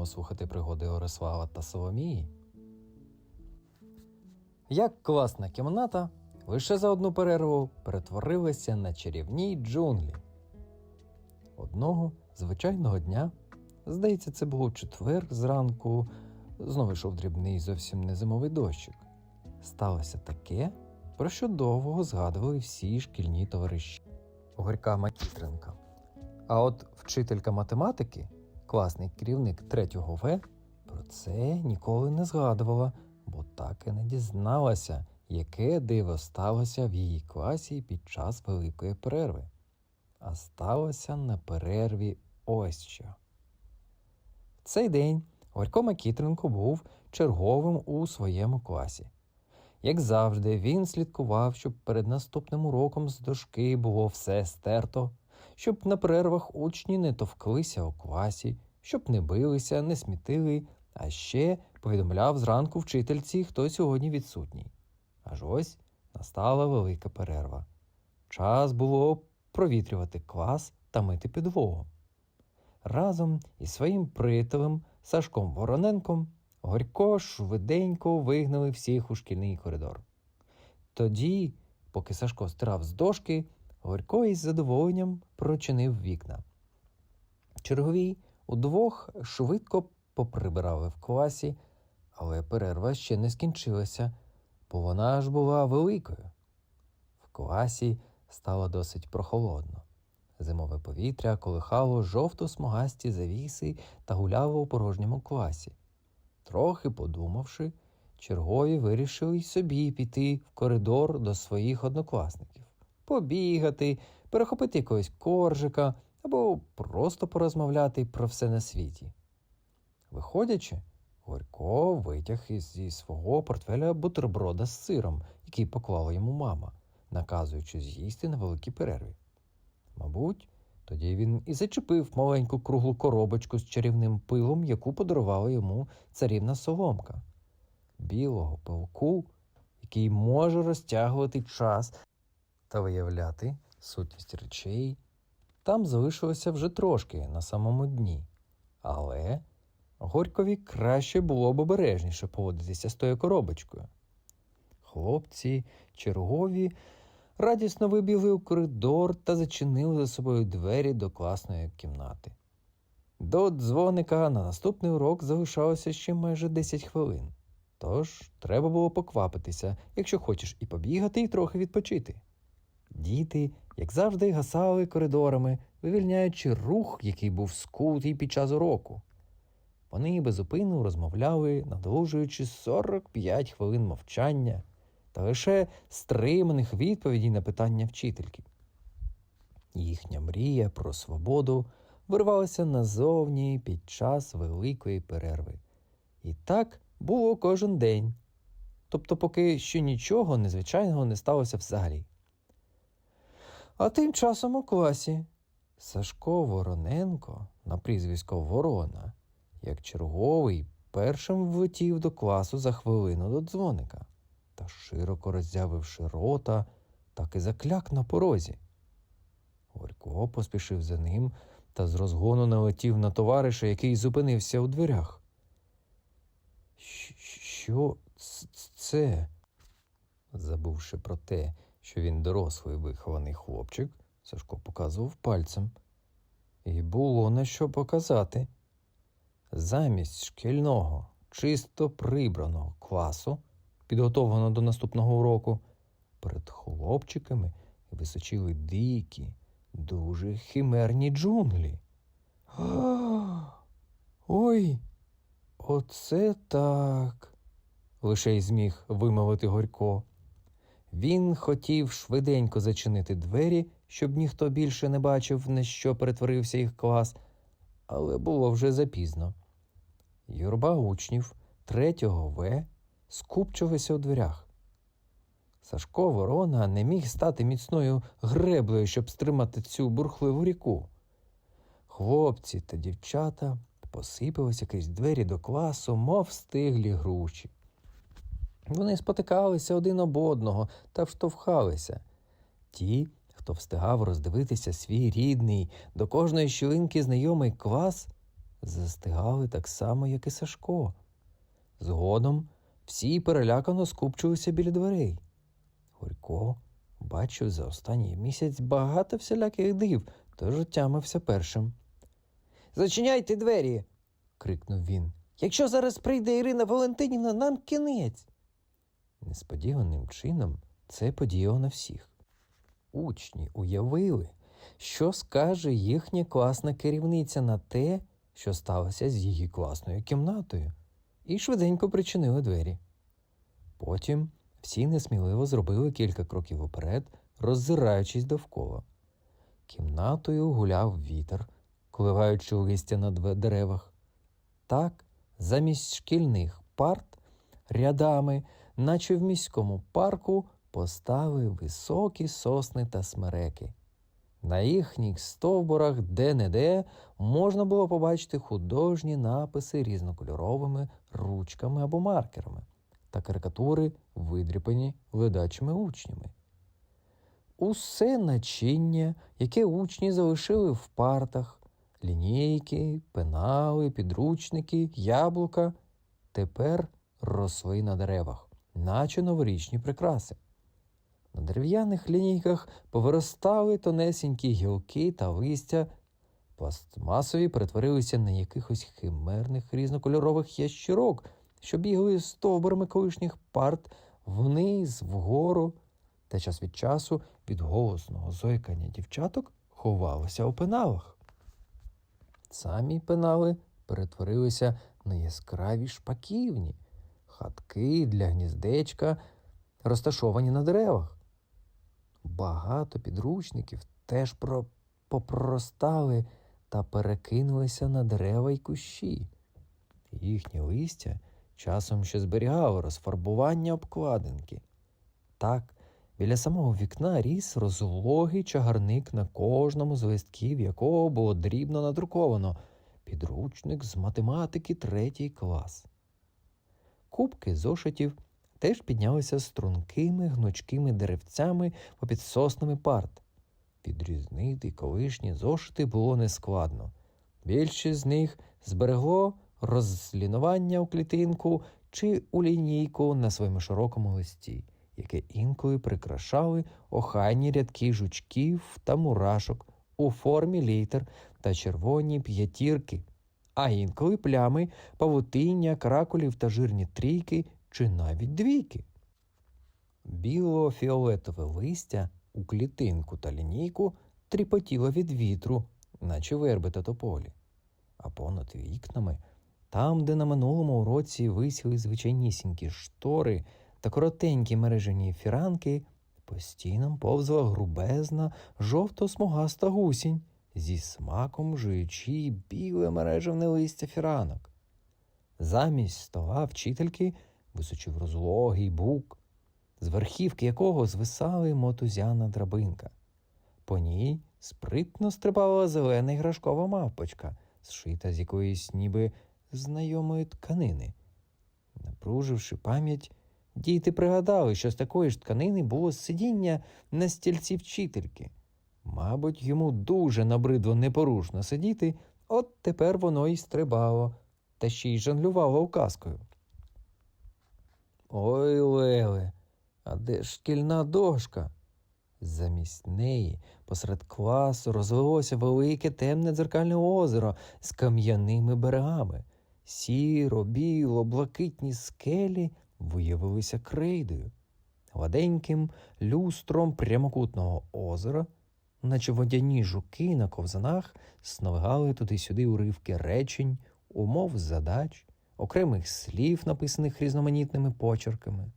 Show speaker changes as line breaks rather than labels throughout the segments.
продовжимо слухати пригоди Орислава та Соломії? Як класна кімната лише за одну перерву перетворилася на чарівні джунглі. Одного звичайного дня, здається, це було четвер зранку, знову йшов дрібний зовсім не зимовий дощик. Сталося таке, про що довго згадували всі шкільні товариші. Горька Макітренка. А от вчителька математики, класний керівник 3 В, про це ніколи не згадувала, бо так і не дізналася, яке диво сталося в її класі під час великої перерви. А сталося на перерві ось що. В цей день Горько Макітренко був черговим у своєму класі. Як завжди, він слідкував, щоб перед наступним уроком з дошки було все стерто, щоб на перервах учні не товклися у класі, щоб не билися, не смітили, а ще повідомляв зранку вчительці, хто сьогодні відсутній. Аж ось настала велика перерва. Час було провітрювати клас та мити підлогу. Разом із своїм приятелем Сашком Вороненком Горько швиденько вигнали всіх у шкільний коридор. Тоді, поки Сашко стирав з дошки, Горько із задоволенням прочинив вікна. Чергові удвох швидко поприбирали в класі, але перерва ще не скінчилася, бо вона ж була великою. В класі стало досить прохолодно. Зимове повітря колихало жовто-смугасті завіси та гуляло у порожньому класі. Трохи подумавши, чергові вирішили й собі піти в коридор до своїх однокласників, побігати, перехопити якогось коржика або просто порозмовляти про все на світі. Виходячи, Горько витяг із свого портфеля бутерброда з сиром, який поклала йому мама, наказуючи з'їсти на великій перерві. Мабуть, тоді він і зачепив маленьку круглу коробочку з чарівним пилом, яку подарувала йому царівна соломка. Білого пилку, який може розтягувати час та виявляти сутність речей. Там залишилося вже трошки на самому дні. Але Горькові краще було б обережніше поводитися з тою коробочкою. Хлопці, чергові, радісно вибігли у коридор та зачинили за собою двері до класної кімнати. До дзвоника на наступний урок залишалося ще майже 10 хвилин. Тож треба було поквапитися, якщо хочеш і побігати, і трохи відпочити. Діти, як завжди, гасали коридорами, вивільняючи рух, який був скутий під час уроку. Вони безупинно розмовляли, надовжуючи 45 хвилин мовчання та лише стриманих відповідей на питання вчительки. Їхня мрія про свободу вирвалася назовні під час великої перерви. І так було кожен день, тобто поки ще нічого незвичайного не сталося взагалі. А тим часом у класі Сашко Вороненко на прізвисько Ворона, як черговий, першим влетів до класу за хвилину до дзвоника та, широко роззявивши рота, так і закляк на порозі. Горько поспішив за ним та з розгону налетів на товариша, який зупинився у дверях. Що це? Забувши про те, що він дорослий вихований хлопчик, Сашко показував пальцем. І було на що показати. Замість шкільного, чисто прибраного класу, підготовленого до наступного уроку, перед хлопчиками височили дикі, дуже химерні джунглі. Ой, оце так. лише й зміг вимовити Горько. Він хотів швиденько зачинити двері, щоб ніхто більше не бачив, на що перетворився їх клас, але було вже запізно. Юрба учнів третього В скупчилися у дверях. Сашко Ворона не міг стати міцною греблею, щоб стримати цю бурхливу ріку. Хлопці та дівчата посипалися крізь двері до класу, мов стиглі груші. Вони спотикалися один об одного та вштовхалися. Ті, Хто встигав роздивитися свій рідний, до кожної щілинки знайомий квас, застигали так само, як і Сашко. Згодом всі перелякано скупчилися біля дверей. Горько бачив за останній місяць багато всіляких див, тож отямився першим. Зачиняйте двері. крикнув він. Якщо зараз прийде Ірина Валентинівна, нам кінець. Несподіваним чином це подіяло на всіх. Учні уявили, що скаже їхня класна керівниця на те, що сталося з її класною кімнатою, і швиденько причинили двері. Потім всі несміливо зробили кілька кроків уперед, роззираючись довкола. Кімнатою гуляв вітер, коливаючи листя на деревах. Так, замість шкільних парт рядами, наче в міському парку, постали високі сосни та смереки. На їхніх стовбурах де-не-де можна було побачити художні написи різнокольоровими ручками або маркерами та карикатури, видріпані ледачими учнями. Усе начиння, яке учні залишили в партах, лінійки, пенали, підручники, яблука, тепер росли на деревах, наче новорічні прикраси. На дерев'яних лінійках повиростали тонесенькі гілки та листя, пластмасові перетворилися на якихось химерних різнокольорових ящірок, що бігали стовбурами колишніх парт вниз, вгору, та час від часу від голосного зойкання дівчаток ховалися у пеналах. Самі пенали перетворилися на яскраві шпаківні, хатки для гніздечка, розташовані на деревах. Багато підручників теж про... попроростали та перекинулися на дерева й кущі. Їхнє листя часом ще зберігало розфарбування обкладинки. Так, біля самого вікна ріс розлогий чагарник, на кожному з листків якого було дрібно надруковано підручник з математики третій клас. Кубки зошитів теж піднялися стрункими гнучкими деревцями попід соснами парт. Відрізнити колишні зошити було нескладно. Більшість з них зберегло розлінування у клітинку чи у лінійку на своєму широкому листі, яке інколи прикрашали охайні рядки жучків та мурашок у формі літер та червоні п'ятірки, а інколи плями, павутиння, каракулів та жирні трійки чи навіть двійки. Біло-фіолетове листя у клітинку та лінійку тріпотіло від вітру, наче верби та тополі. А понад вікнами, там, де на минулому уроці висіли звичайнісінькі штори та коротенькі мережені фіранки, по стінам повзла грубезна жовто-смугаста гусінь зі смаком жуючи біле мережевне листя фіранок. Замість стола вчительки височив розлогий бук, з верхівки якого звисали мотузяна драбинка. По ній спритно стрибала зелена іграшкова мавпочка, зшита з якоїсь ніби знайомої тканини. Напруживши пам'ять, діти пригадали, що з такої ж тканини було сидіння на стільці вчительки. Мабуть, йому дуже набридло непорушно сидіти, от тепер воно й стрибало, та ще й жонглювало указкою. Ой, Леле, а де ж шкільна дошка? Замість неї посеред класу розлилося велике темне дзеркальне озеро з кам'яними берегами. Сіро, біло, блакитні скелі виявилися крейдою. Гладеньким люстром прямокутного озера, наче водяні жуки на ковзанах, сновигали туди-сюди уривки речень, умов задач, окремих слів, написаних різноманітними почерками.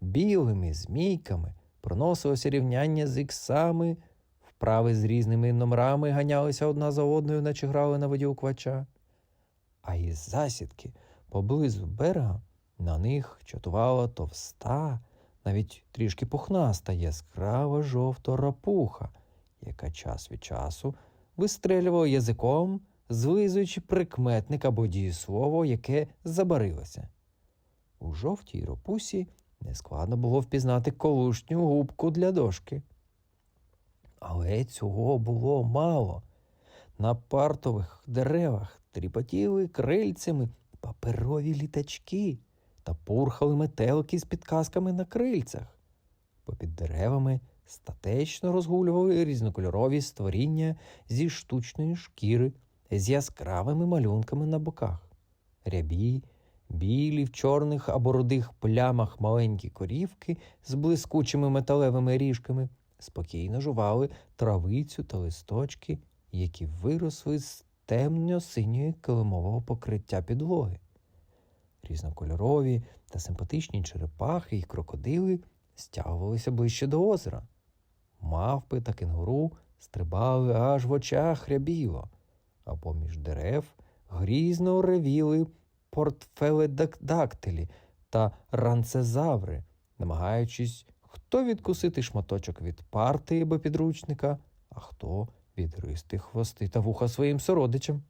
Білими змійками проносилося рівняння з іксами, вправи з різними номерами ганялися одна за одною, наче грали на воді у. А із засідки поблизу берега на них чатувала товста, навіть трішки пухнаста, яскрава жовта рапуха, яка час від часу вистрелювала язиком, злизуючи прикметник або дієслово, яке забарилося. У жовтій ропусі нескладно було впізнати колишню губку для дошки. Але цього було мало. На партових деревах тріпотіли крильцями паперові літачки та пурхали метелики з підказками на крильцях. Попід деревами статечно розгулювали різнокольорові створіння зі штучної шкіри з яскравими малюнками на боках. Рябі, білі в чорних або рудих плямах маленькі корівки з блискучими металевими ріжками спокійно жували травицю та листочки, які виросли з темно-синьої килимового покриття підлоги. Різнокольорові та симпатичні черепахи і крокодили стягувалися ближче до озера. Мавпи та кенгуру стрибали аж в очах рябіло, а поміж дерев грізно ревіли портфеледактилі та ранцезаври, намагаючись хто відкусити шматочок від парти або підручника, а хто відгризти хвости та вуха своїм сородичам.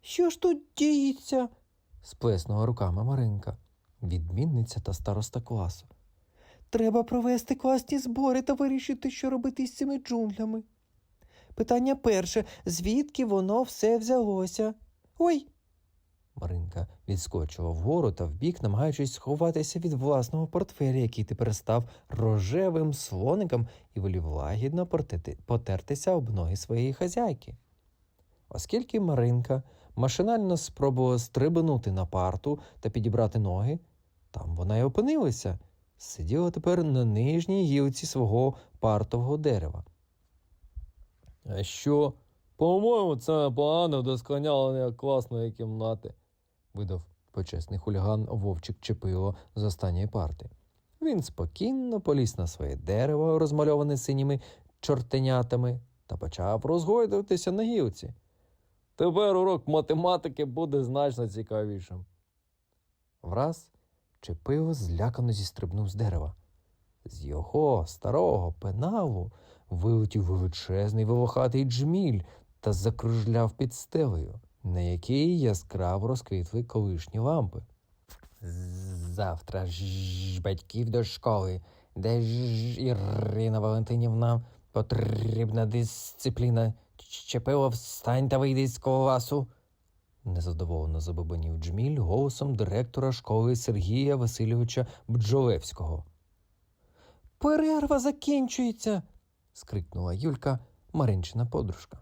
Що ж тут діється? сплеснула руками Маринка, відмінниця та староста класу. Треба провести класні збори та вирішити, що робити з цими джунглями. Питання перше звідки воно все взялося? Ой. Маринка відскочила вгору та вбік, намагаючись сховатися від власного портфеля, який тепер став рожевим слоником і волів лагідно потертися об ноги своєї хазяйки. Оскільки Маринка машинально спробувала стрибнути на парту та підібрати ноги, там вона й опинилася, сиділа тепер на нижній гілці свого партового дерева. А що? По-моєму, це погане вдосконалення класної кімнати, видав почесний хуліган Вовчик Чепило з останньої парти. Він спокійно поліз на своє дерево, розмальоване синіми чортенятами, та почав розгойдуватися на гілці. Тепер урок математики буде значно цікавішим. Враз Чепило злякано зістрибнув з дерева. З його старого пеналу вилетів величезний волохатий джміль та закружляв під стелею, на якій яскраво розквітли колишні лампи. Завтра ж батьків до школи, де ж Ірина Валентинівна потрібна дисципліна. Чепило, встань та вийди з класу. Незадоволено забобонів Джміль голосом директора школи Сергія Васильовича Бджолевського. Перерва закінчується. скрикнула Юлька, Маринчина подружка.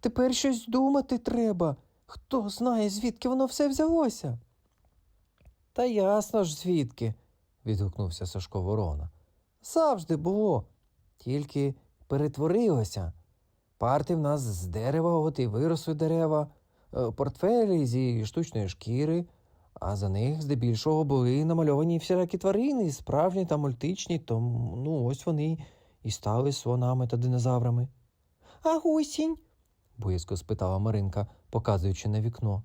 Тепер щось думати треба. Хто знає, звідки воно все взялося? Та ясно ж звідки, відгукнувся Сашко Ворона. Завжди було, тільки перетворилося. Парти в нас з дерева, от і виросли дерева, портфелі зі штучної шкіри, а за них здебільшого були намальовані всілякі тварини, справжні та мультичні, то ну ось вони і стали слонами та динозаврами. А гусінь? боязко спитала Маринка, показуючи на вікно.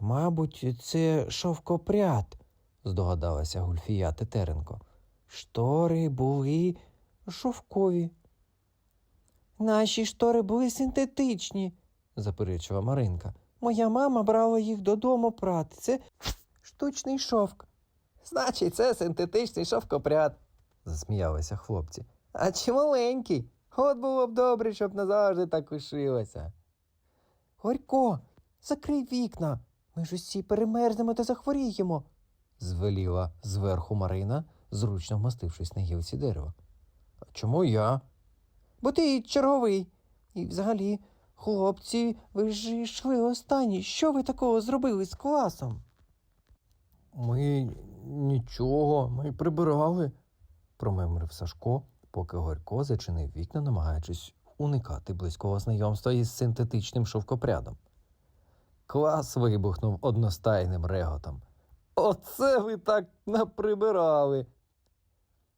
Мабуть, це шовкопряд, здогадалася Гульфія Тетеренко. Штори були шовкові. Наші штори були синтетичні, заперечила Маринка. Моя мама брала їх додому прати. Це штучний шовк. Значить, це синтетичний шовкопряд, засміялися хлопці. А чи маленький? От було б добре, щоб назавжди так лишилося. Горько, закрий вікна. Ми ж усі перемерзнемо та захворіємо, звеліла зверху Марина, зручно вмостившись на гілці дерева. А чому я? Бо ти черговий. І взагалі, хлопці, ви ж йшли останні. Що ви такого зробили з класом? Ми нічого, ми прибирали, промимрив Сашко, поки Горько зачинив вікна, намагаючись уникати близького знайомства із синтетичним шовкопрядом. Клас вибухнув одностайним реготом. Оце ви так наприбирали.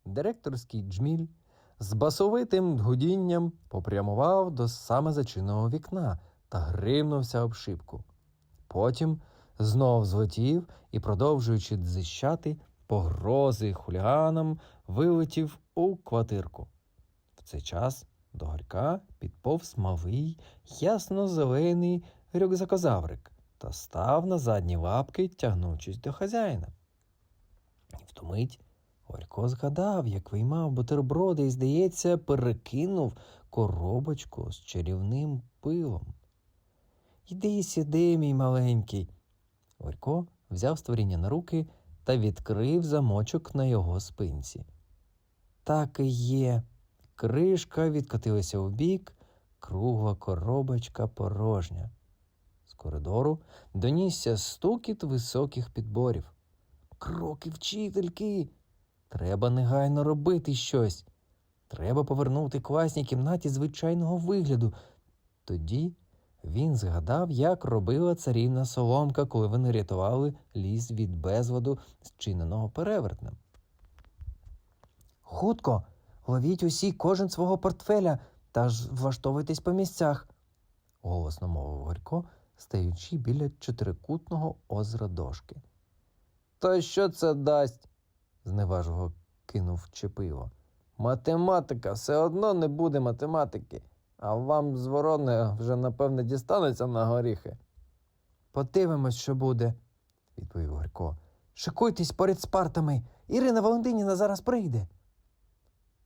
Директорський джміль з басовитим гудінням попрямував до саме зачиненого вікна та гримнувся об шибку. Потім знов злетів і, продовжуючи дзищати, погрози хуліганам, вилетів у квартирку. В цей час до горька підповз малий, ясно-зелений рюкзакозаврик та став на задні лапки, тягнучись до хазяїна. І втомить Горько згадав, як виймав бутерброди і, здається, перекинув коробочку з чарівним пилом. Іди сюди, мій маленький. Горько взяв створіння на руки та відкрив замочок на його спинці. Так і є. Кришка відкотилася у бік, кругла коробочка порожня. З коридору донісся стукіт високих підборів. Кроки вчительки. Треба негайно робити щось. Треба повернути класній кімнаті звичайного вигляду. Тоді він згадав, як робила царівна соломка, коли вони рятували ліс від безводу, зчиненого перевертнем. Хутко, ловіть усі кожен свого портфеля та ж влаштовуйтесь по місцях, голосно мовив Горько, стаючи біля чотирикутного озера дошки. Та що це дасть? Зневажливо кинув Чепиво. Математика все одно не буде математики, а вам з ворони вже напевне дістанеться на горіхи. Подивимось, що буде, відповів Горько. Шикуйтесь поряд з партами. Ірина Валентинівна зараз прийде.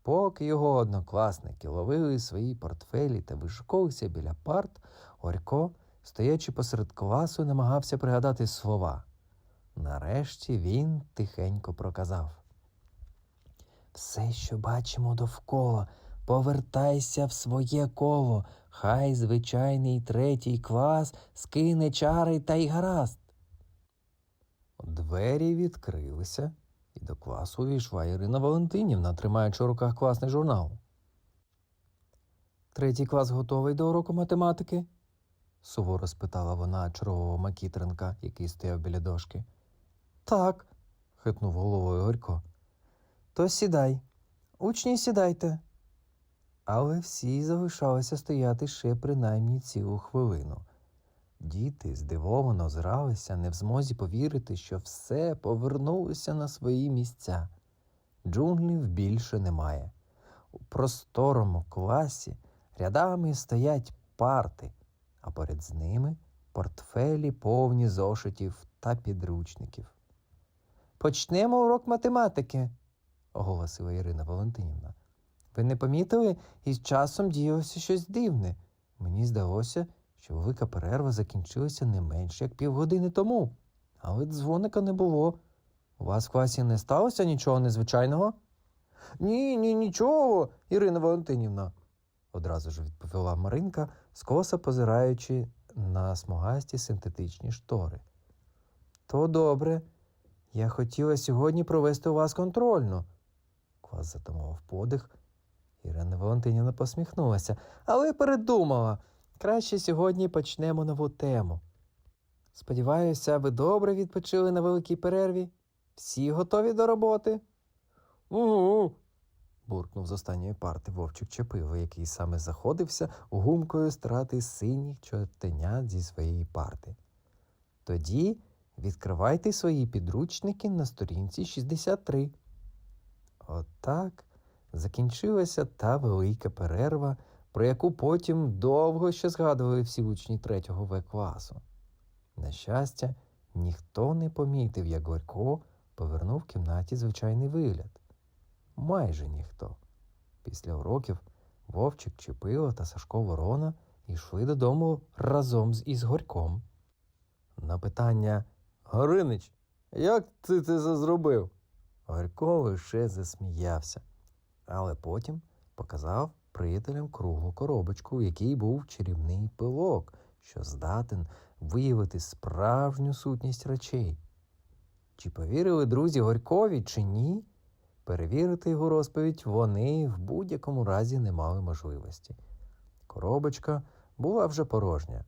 Поки його однокласники ловили свої портфелі та вишуковувалися біля парт, Горько, стоячи посеред класу, намагався пригадати слова. Нарешті він тихенько проказав. Все, що бачимо довкола, повертайся в своє коло, хай звичайний третій клас скине чари та й гаразд. Двері відкрилися, і до класу увійшла Ірина Валентинівна, тримаючи в руках класний журнал. Третій клас готовий до уроку математики? суворо спитала вона чергового Макітренка, який стояв біля дошки. Так, хитнув головою Горько. То сідай. Учні сідайте. Але всі залишалися стояти ще принаймні цілу хвилину. Діти здивовано озиралися, не в змозі повірити, що все повернулося на свої місця. Джунглів більше немає. У просторому класі рядами стоять парти, а поряд з ними портфелі повні зошитів та підручників. Почнемо урок математики, оголосила Ірина Валентинівна. Ви не помітили, і з часом діялося щось дивне. Мені здалося, що велика перерва закінчилася не менше як півгодини тому, але дзвоника не було. У вас в класі не сталося нічого незвичайного? Ні, ні, нічого, Ірина Валентинівна, одразу ж відповіла Маринка, скоса позираючи на смугасті синтетичні штори. То добре. Я хотіла сьогодні провести у вас контрольну. Клас затамував подих. Ірина Валентинівна посміхнулася, але передумала. Краще сьогодні почнемо нову тему. Сподіваюся, ви добре відпочили на великій перерві? Всі готові до роботи? Угу. буркнув з останньої парти вовчик Чепиво, який саме заходився гумкою страти синіх чортенят зі своєї парти. Тоді відкривайте свої підручники на сторінці 63. Отак закінчилася та велика перерва, про яку потім довго ще згадували всі учні третього В класу. На щастя, ніхто не помітив, як Горько повернув в кімнаті звичайний вигляд. Майже ніхто. Після уроків Вовчик Чепило та Сашко Ворона йшли додому разом з із Горьком. На питання Горинич, як ти це зробив? Горько лише засміявся, але потім показав приятелям круглу коробочку, в якій був чарівний пилок, що здатен виявити справжню сутність речей. Чи повірили друзі Горькові, чи ні? Перевірити його розповідь вони в будь-якому разі не мали можливості. Коробочка була вже порожня,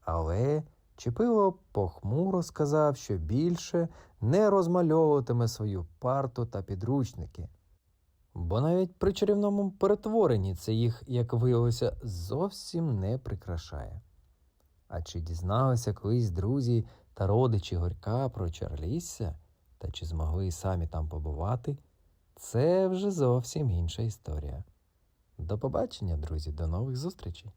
але Чепило похмуро сказав, що більше не розмальовуватиме свою парту та підручники. Бо навіть при чарівному перетворенні це їх, як виявилося, зовсім не прикрашає. А чи дізналися колись друзі та родичі Горька про Чарлісся, та чи змогли самі там побувати, це вже зовсім інша історія. До побачення, друзі, до нових зустрічей!